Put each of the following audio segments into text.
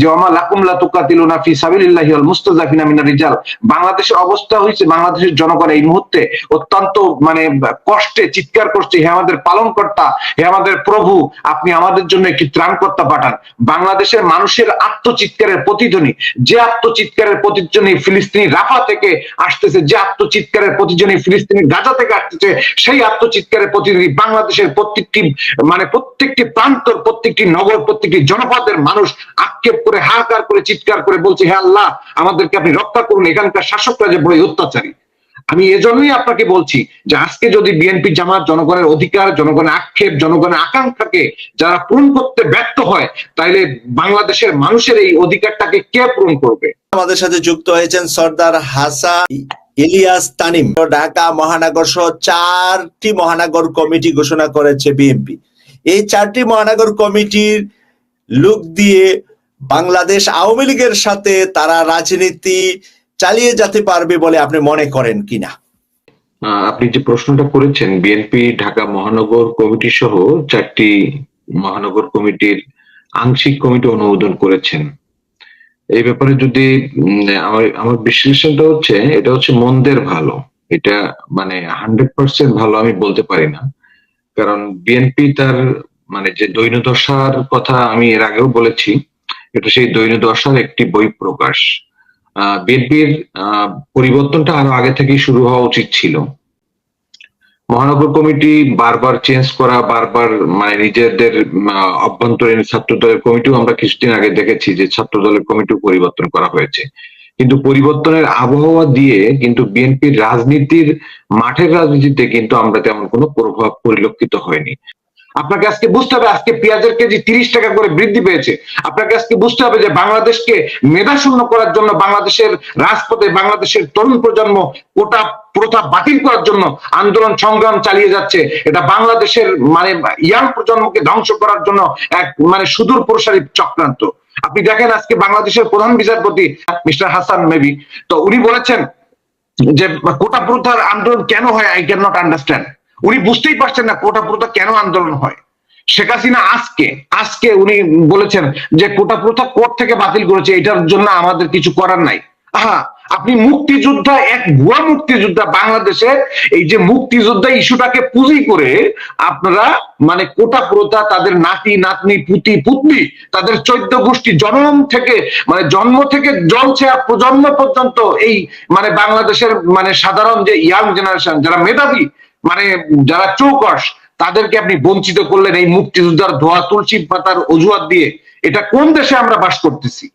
যে ওমা ফি সাবিলিল্লাহি ওয়াল মিনার রিজাল। বাংলাদেশের অবস্থা হয়েছে বাংলাদেশের জনগণ এই মুহূর্তে অত্যন্ত মানে কষ্টে চিৎকার করছে, হে আমাদের পালনকর্তা, হে আমাদের প্রভু, আপনি আমাদের জন্য একটি ত্রাণকর্তা পাঠান। বাংলাদেশের মানুষের আত্মচিৎকারের প্রতিধ্বনি, যে আত্মচিৎকারের প্রতিধ্বনি ফিলিস্তিনি রাফা থেকে আসতেছে, যে আত্মচিৎকারের প্রতিধ্বনি ফিলিস্তিনি গাজা থেকে আসতেছে, সেই আত্মচিৎকারের প্রতিধ্বনি বাংলাদেশের প্রত্যেকটি মানে প্রত্যেকটি প্রান্তর, প্রত্যেকটি নগর, প্রত্যেকটি জনপদের মানুষ আক্ষেপ করে হাহাকার করে, চিৎকার করে বলছে, হে আল্লাহ, আমাদেরকে আপনি রক্ষা করুন, এখানকার শাসকরা যে বড় অত্যাচারী। আমি এজন্যই আপনাকে বলছি যে আজকে যদি বিএনপি জামাত, জনগণের অধিকার, জনগণের আক্ষেপ, জনগণের আকাঙ্ক্ষাকে যারা পূরণ করতে ব্যর্থ হয়, তাইলে বাংলাদেশের মানুষের এই অধিকারটাকে কে পূরণ করবে? আমাদের সাথে যুক্ত হয়েছেন সর্দার হাসান ইলিয়াস তানিম। ঢাকা মহানগর সহ চারটি মহানগর কমিটি ঘোষণা করেছে বিএনপি। এই চারটি মহানগর কমিটির লোক দিয়ে বাংলাদেশ আওয়ামী লীগের সাথে তারা রাজনীতি চালিয়ে যেতে পারবে বলে আপনি মনে করেন কিনা? আপনি যে প্রশ্নটা করেছেন বিএনপি ঢাকা মহানগর কমিটি সহ চারটি মহানগর কমিটির আংশিক কমিটি অনুমোদন করেছেন। এই ব্যাপারে যদি আমার আমার বিশ্লেষণটা হচ্ছে, এটা হচ্ছে মন্দের ভালো। এটা মানে হান্ড্রেড পার্সেন্ট ভালো আমি বলতে পারি না। কারণ বিএনপি তার মানে যে দৈন্যদশার কথা আমি এর আগেও বলেছি এটা সেই দৈন্যদশার একটি বই প্রকাশ। বিএনপির পরিবর্তনটা আরও আগে থেকেই শুরু হওয়া উচিত ছিল। মহানগর কমিটি বারবার চেঞ্জ করা, বারবার মানে নিজেদের অভ্যন্তরীণ ছাত্র দলের কমিটিও আমরা কিছুদিন আগে দেখেছি যে ছাত্র দলের কমিটিও পরিবর্তন করা হয়েছে। কিন্তু পরিবর্তনের আবহাওয়া দিয়ে কিন্তু বিএনপির রাজনীতির, মাঠের রাজনীতিতে কিন্তু আমরা তেমন কোনো প্রভাব পরিলক্ষিত হয়নি। আপনাকে আজকে বুঝতে হবে, আজকে পেঁয়াজের কেজি তিরিশ টাকা করে বৃদ্ধি পেয়েছে। আপনাকে আজকে বুঝতে হবে যে বাংলাদেশকে মেধাশূন্য করার জন্য, বাংলাদেশের রাজপথে বাংলাদেশের তরুণ প্রজন্ম কোটা প্রথা বাতিল করার জন্য আন্দোলন সংগ্রাম চালিয়ে যাচ্ছে। এটা বাংলাদেশের মানে ইয়াং প্রজন্মকে ধ্বংস করার জন্য এক মানে সুদূর প্রসারী চক্রান্ত। আপনি দেখেন আজকে বাংলাদেশের প্রধান বিচারপতি মিস্টার হাসান মেবি তো উনি বলেছেন যে কোটা প্রথার আন্দোলন কেন হয় আই ক্যান নট আন্ডারস্ট্যান্ড উনি বুঝতেই পারছেন না কোটা প্রথা কেন আন্দোলন হয়। শেখ হাসিনা আজকে আজকে উনি বলেছেন যে কোটা প্রথা কোর্ট থেকে বাতিল করেছে, এটার জন্য আমাদের কিছু করার নাই। হ্যাঁ আপনি মুক্তিযোদ্ধা, এক ভুয়া মুক্তিযোদ্ধা বাংলাদেশে, এই যে মুক্তিযোদ্ধা ইস্যুটাকে পুঁজি করে আপনারা মানে কোটা প্রথা তাদের নাতি, নাতনি, পুতি পুতনি তাদের চৈদ্য গোষ্ঠী জন্ম থেকে মানে জন্ম থেকে জলছে আর প্রজন্ম পর্যন্ত এই মানে বাংলাদেশের মানে সাধারণ যে ইয়াং জেনারেশন যারা মেধাবী মানে যারা চৌকস, তাদেরকে আপনি বঞ্চিত করলেন এই মুক্তিযোদ্ধার ধোয়া, তুলসী পাতার অজুহাত দিয়ে। এটা কোন দেশে আমরা বাস করতেছি?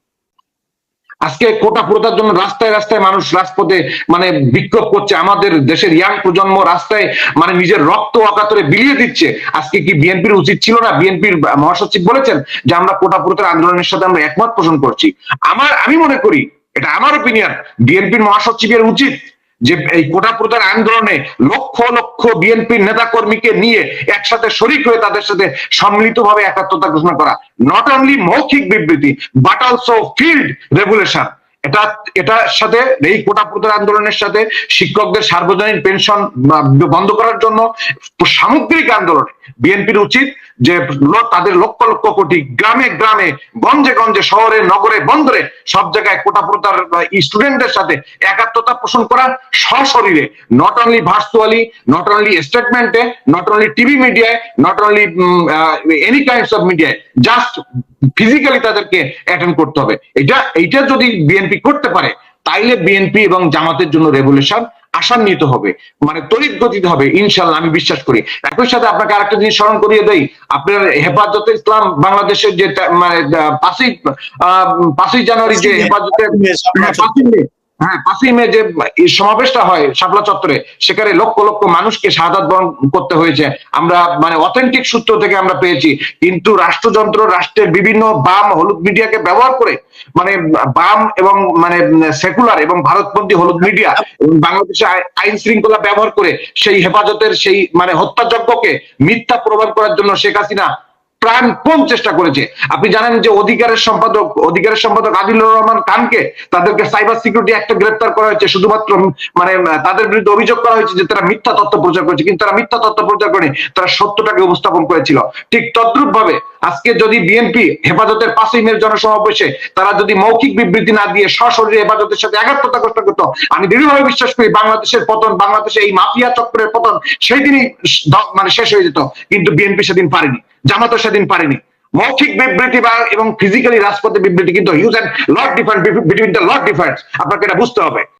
আজকে কোটা প্রথার জন্য রাস্তায় রাস্তায় মানুষ রাজপথে মানে বিক্ষোভ করছে। আমাদের দেশের ইয়াং প্রজন্ম রাস্তায় মানে নিজের রক্ত অকাতরে বিলিয়ে দিচ্ছে। আজকে কি বিএনপির উচিত ছিল না? বিএনপির মহাসচিব বলেছেন যে আমরা কোটা প্রথার আন্দোলনের সাথে আমরা একমত পোষণ করছি। আমার, আমি মনে করি, এটা আমার ওপিনিয়ন বিএনপির মহাসচিবের উচিত যে এই কোটা প্রদান আন্দোলনে লক্ষ লক্ষ বিএনপি নেতা কর্মীকে নিয়ে একসাথে শরিক হয়ে তাদের সাথে সম্মিলিত ভাবে একাত্মতা ঘোষণা করা। নট অনলি মৌখিক বিবৃতি বাট অলসো ফিল্ড রেগুলেশন এটা, এটার সাথে, এই কোটা প্রথার আন্দোলনের সাথে শিক্ষকদের সার্বজনীন পেনশন বন্ধ করার জন্য সামগ্রিক আন্দোলনে। বিএনপির উচিত যে তাদের লক্ষ লক্ষ কোটি গ্রামে গ্রামে, গঞ্জে গঞ্জে, শহরে, নগরে, বন্দরে সব জায়গায় কোটা প্রতার স্টুডেন্টদের সাথে একাত্মতা পোষণ করা সশরীরে। Not only virtually not only স্টেটমেন্টে নট অনলি টিভি মিডিয়ায় not only any kinds of মিডিয়ায় জাস্ট ফিজিক্যালি তাদেরকে অ্যাটেন্ড করতে হবে। এটা, এইটা যদি বিএনপি করতে পারে তাইলে বিএনপি এবং জামাতের জন্য রেভলিউশন আসান্বিত হবে মানে তড়িৎ গতিতে হবে ইনশাল্লাহ আমি বিশ্বাস করি। একই সাথে আপনাকে আরেকটা জিনিস স্মরণ করিয়ে দেয় আপনার হেফাজত ইসলাম বাংলাদেশের যে মানে পাঁচই আহ, পাঁচই জানুয়ারি যে হেফাজতে হ্যাঁ, যে সমাবেশটা হয় শাপলা চত্বরে সেখানে লক্ষ লক্ষ মানুষকে বরণ করতে হয়েছে। আমরা মানে অথেন্টিক সূত্র থেকে আমরা পেয়েছি। কিন্তু রাষ্ট্রযন্ত্র রাষ্ট্রের বিভিন্ন বাম হলুদ মিডিয়াকে ব্যবহার করে মানে বাম এবং মানে সেকুলার এবং ভারতপন্থী হলুদ মিডিয়া এবং বাংলাদেশে আইন শৃঙ্খলা ব্যবহার করে সেই হেফাজতের সেই মানে হত্যাযজ্ঞকে মিথ্যা প্রমাণ করার জন্য শেখ হাসিনা প্রাণপণ চেষ্টা করেছে। আপনি জানেন যে অধিকারের সম্পাদক অধিকারের সম্পাদক আদিলুর রহমান খানকে তাদেরকে সাইবার সিকিউরিটি একটা গ্রেপ্তার করা হয়েছে। শুধুমাত্র মানে তাদের বিরুদ্ধে অভিযোগ করা হয়েছে যে তারা মিথ্যা তথ্য প্রচার করেছে, কিন্তু তারা মিথ্যা তথ্য প্রচার করেনি তারা সত্যটাকে উপস্থাপন করেছিল। ঠিক তদ্রুপ ভাবে আজকে যদি বিএনপি হেফাজতের পাঁচই মের জনসমাবেশে তারা যদি মৌখিক বিবৃতি না দিয়ে সশরীরে হেফাজতের সাথে একাত্মতা ঘোষণা করতো, আমি দৃঢ়ভাবে বিশ্বাস করি বাংলাদেশের পতন, বাংলাদেশে এই মাফিয়া চক্রের পতন সেই দিনই মানে শেষ হয়ে যেত। কিন্তু বিএনপি সেদিন পারেনি। জামাতও সেদিন পারেনি। মৌখিক বিবৃতি বা এবং ফিজিক্যালি রাজপথে বিবৃতি কিন্তু huge and lot different between the lot difference আপনাকে এটা বুঝতে হবে।